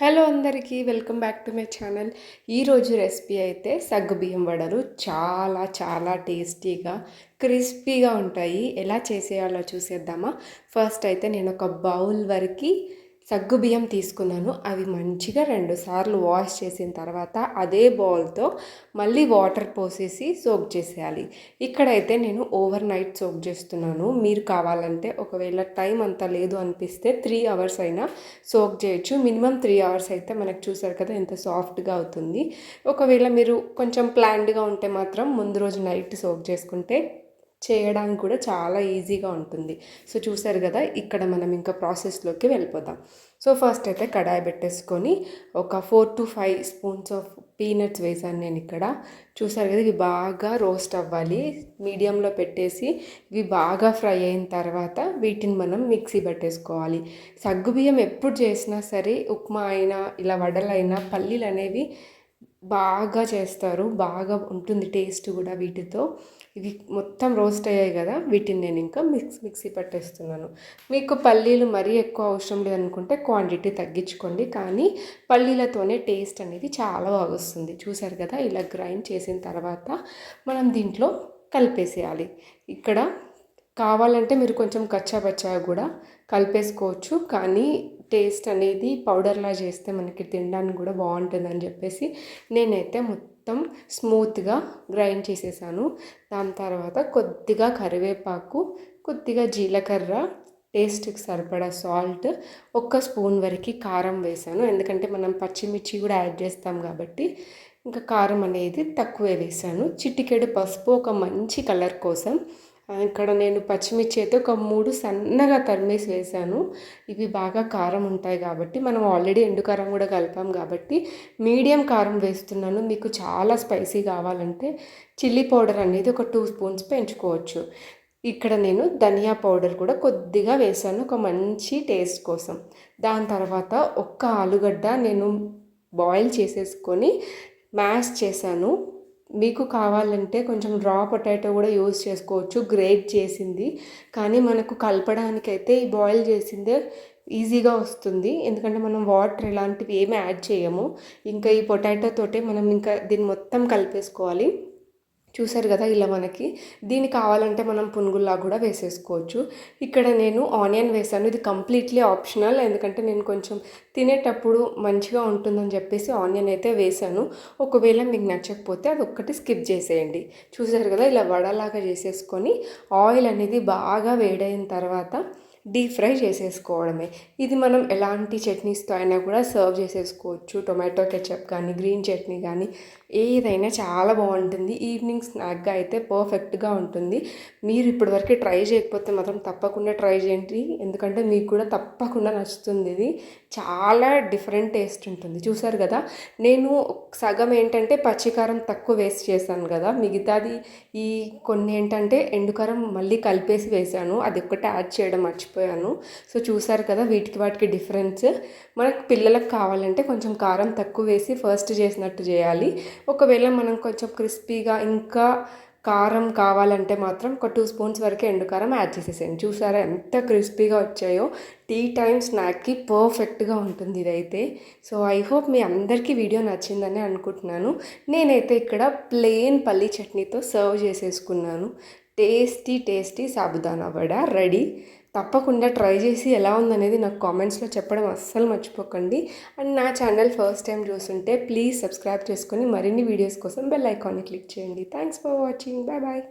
Hello అందరికీ welcome back to my channel. ఈరోజు recipe అయితే సగ్గుబియ్యం వడలు చాలా చాలా టేస్టీగా క్రిస్పీగా ఉంటాయి. ఎలా చేసేయాలో చూసేద్దామా? ఫస్ట్ అయితే నేను ఒక బౌల్ వరకు సగ్గుబియ్యం తీసుకున్నాను. అవి మంచిగా రెండు సార్లు వాష్ చేసిన తర్వాత అదే బౌల్తో మళ్ళీ వాటర్ పోసేసి సోక్ చేసేయాలి. ఇక్కడైతే నేను ఓవర్ నైట్ సోక్ చేస్తున్నాను. మీరు కావాలంటే ఒకవేళ టైం అంత లేదు అనిపిస్తే త్రీ అవర్స్ అయినా సోక్ చేయొచ్చు. మినిమం త్రీ అవర్స్ అయితే మనకు చూసారు కదా ఎంత సాఫ్ట్గా అవుతుంది. ఒకవేళ మీరు కొంచెం ప్లాన్డ్గా ఉంటే మాత్రం ముందు రోజు నైట్ సోక్ చేసుకుంటే చేయడానికి కూడా చాలా ఈజీగా ఉంటుంది. సో చూసారు కదా ఇక్కడ మనం ఇంకా ప్రాసెస్లోకి వెళ్ళిపోదాం. సో ఫస్ట్ అయితే కడాయి పెట్టేసుకొని ఒక four to five spoons of peanuts వేసాను నేను ఇక్కడ. చూసారు కదా ఇవి బాగా రోస్ట్ అవ్వాలి. మీడియంలో పెట్టేసి ఇవి బాగా ఫ్రై అయిన తర్వాత వీటిని మనం మిక్సీ పెట్టేసుకోవాలి. సగ్గుబియ్యం ఎప్పుడు చేసినా సరే ఉప్మా అయినా ఇలా వడలైనా పల్లీలు అనేవి బాగా చేస్తారు బాగా ఉంటుంది టేస్ట్ కూడా వీటితో. ఇవి మొత్తం రోస్ట్ అయ్యాయి కదా వీటిని నేను ఇంకా మిక్స్ మిక్సీ పట్టేస్తున్నాను. మీకు పల్లీలు మరీ ఎక్కువ అవసరం లేదనుకుంటే క్వాంటిటీ తగ్గించుకోండి. కానీ పల్లీలతోనే టేస్ట్ అనేది చాలా బాగా వస్తుంది. చూసారు కదా ఇలా గ్రైండ్ చేసిన తర్వాత మనం దీంట్లో కలిపేసేయాలి. ఇక్కడ కావాలంటే మీరు కొంచెం కచ్చాపచ్చా కూడా కలిపేసుకోవచ్చు. కానీ టేస్ట్ అనేది పౌడర్లా చేస్తే మనకి తినడానికి కూడా బాగుంటుందని చెప్పేసి నేనైతే మొత్తం స్మూత్గా గ్రైండ్ చేసేసాను. దాని తర్వాత కొద్దిగా కరివేపాకు కొద్దిగా జీలకర్ర టేస్ట్కి సరిపడా సాల్ట్ ఒక్క స్పూన్ వరకు కారం వేసాను. ఎందుకంటే మనం పచ్చిమిర్చి కూడా యాడ్ చేస్తాం కాబట్టి ఇంకా కారం అనేది తక్కువే వేసాను. చిటికెడు పసుపు ఒక మంచి కలర్ కోసం ఇక్కడ నేను పచ్చిమిర్చి అయితే ఒక మూడు సన్నగా తరిమేసి వేసాను ఇవి బాగా కారం ఉంటాయి కాబట్టి మనం ఆల్రెడీ ఎండు కారం కూడా కలిపాం కాబట్టి మీడియం కారం వేస్తున్నాను. మీకు చాలా స్పైసీ కావాలంటే చిల్లీ పౌడర్ అనేది ఒక టూ స్పూన్స్ పెంచుకోవచ్చు. ఇక్కడ నేను ధనియా పౌడర్ కూడా కొద్దిగా వేసాను ఒక మంచి టేస్ట్ కోసం. దాని తర్వాత ఒక్క ఆలుగడ్డ నేను బాయిల్ చేసేసుకొని మ్యాష్ చేశాను. మీకు కావాలంటే కొంచెం రా పొటాటో కూడా యూజ్ చేసుకోవచ్చు. గ్రేట్ చేసింది. కానీ మనకు కలపడానికైతే ఈ బాయిల్ చేసిందే ఈజీగా వస్తుంది. ఎందుకంటే మనం వాటర్ ఇలాంటివి ఏమి యాడ్ చేయము. ఇంకా ఈ పొటాటో తోటే మనం ఇంకా దీన్ని మొత్తం కలిపేసుకోవాలి. చూసారు కదా ఇలా మనకి. దీన్ని కావాలంటే మనం పునుగుల్లా కూడా వేసేసుకోవచ్చు. ఇక్కడ నేను ఆనియన్ వేసాను. ఇది కంప్లీట్లీ ఆప్షనల్. ఎందుకంటే నేను కొంచెం తినేటప్పుడు మంచిగా ఉంటుందని చెప్పేసి ఆనియన్ అయితే వేసాను. ఒకవేళ మీకు నచ్చకపోతే అది ఒక్కటి స్కిప్ చేసేయండి. చూసారు కదా ఇలా వడలాగా చేసేసుకొని ఆయిల్ అనేది బాగా వేడైన తర్వాత డీప్ ఫ్రై చేసేసుకోవడమే. ఇది మనం ఎలాంటి చట్నీస్తో అయినా కూడా సర్వ్ చేసేసుకోవచ్చు. టొమాటో కెచప్ కానీ గ్రీన్ చట్నీ కానీ ఏదైనా చాలా బాగుంటుంది. ఈవినింగ్ స్నాక్గా అయితే పర్ఫెక్ట్గా ఉంటుంది. మీరు ఇప్పటివరకు ట్రై చేయకపోతే మాత్రం తప్పకుండా ట్రై చేయండి. ఎందుకంటే మీకు కూడా తప్పకుండా నచ్చుతుంది ఇది. చాలా డిఫరెంట్ టేస్ట్ ఉంటుంది. చూసారు కదా? నేను సగం ఏంటంటే పచ్చికారం తక్కువ వేస్ట్ చేశాను కదా. మిగతాది ఈ కొన్ని ఏంటంటే ఎండుకారం మళ్ళీ కలిపేసి వేసాను అది ఒక్కటి యాడ్ చేయడం మర్చిపోయాను. సో చూసారు కదా వీటికి వాటికి డిఫరెన్స్. మనకు పిల్లలకు కావాలంటే కొంచెం కారం తక్కువ వేసి ఫస్ట్ చేసినట్టు చేయాలి. ఒకవేళ మనం కొంచెం క్రిస్పీగా ఇంకా కారం కావాలంటే మాత్రం ఒక టూ స్పూన్స్ వరకు ఎండు కారం యాడ్ చేసేసాను చూసారా ఎంత క్రిస్పీగా వచ్చాయో. టీ టైం స్నాక్కి పర్ఫెక్ట్గా ఉంటుంది ఇదైతే. సో ఐ హోప్ మీ అందరికీ వీడియో నచ్చిందని అనుకుంటున్నాను. నేనైతే ఇక్కడ ప్లెయిన్ పల్లీ చట్నీతో సర్వ్ చేసేసుకున్నాను. Tasty tasty sabudana vada ready. తప్పకుండా ట్రై చేసి ఎలా ఉందనేది నాకు కామెంట్స్లో చెప్పడం అస్సలు మర్చిపోకండి. అండ్ నా ఛానల్ ఫస్ట్ టైం చూస్తుంటే ప్లీజ్ సబ్స్క్రైబ్ చేసుకొని మరిన్ని వీడియోస్ కోసం బెల్ ఐకాన్ని క్లిక్ చేయండి. Thanks for watching. Bye bye.